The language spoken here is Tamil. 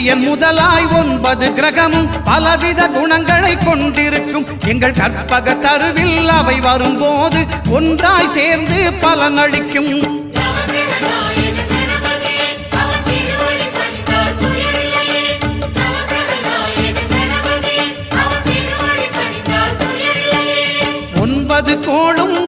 சூரியன் முதலாய் ஒன்பது கிரகமும் பலவித குணங்களை கொண்டிருக்கும். எங்கள் கற்பக தருவில் அவை வரும்போது ஒன்றாய் சேர்ந்து பலனளிக்கும் ஒன்பது கோளும்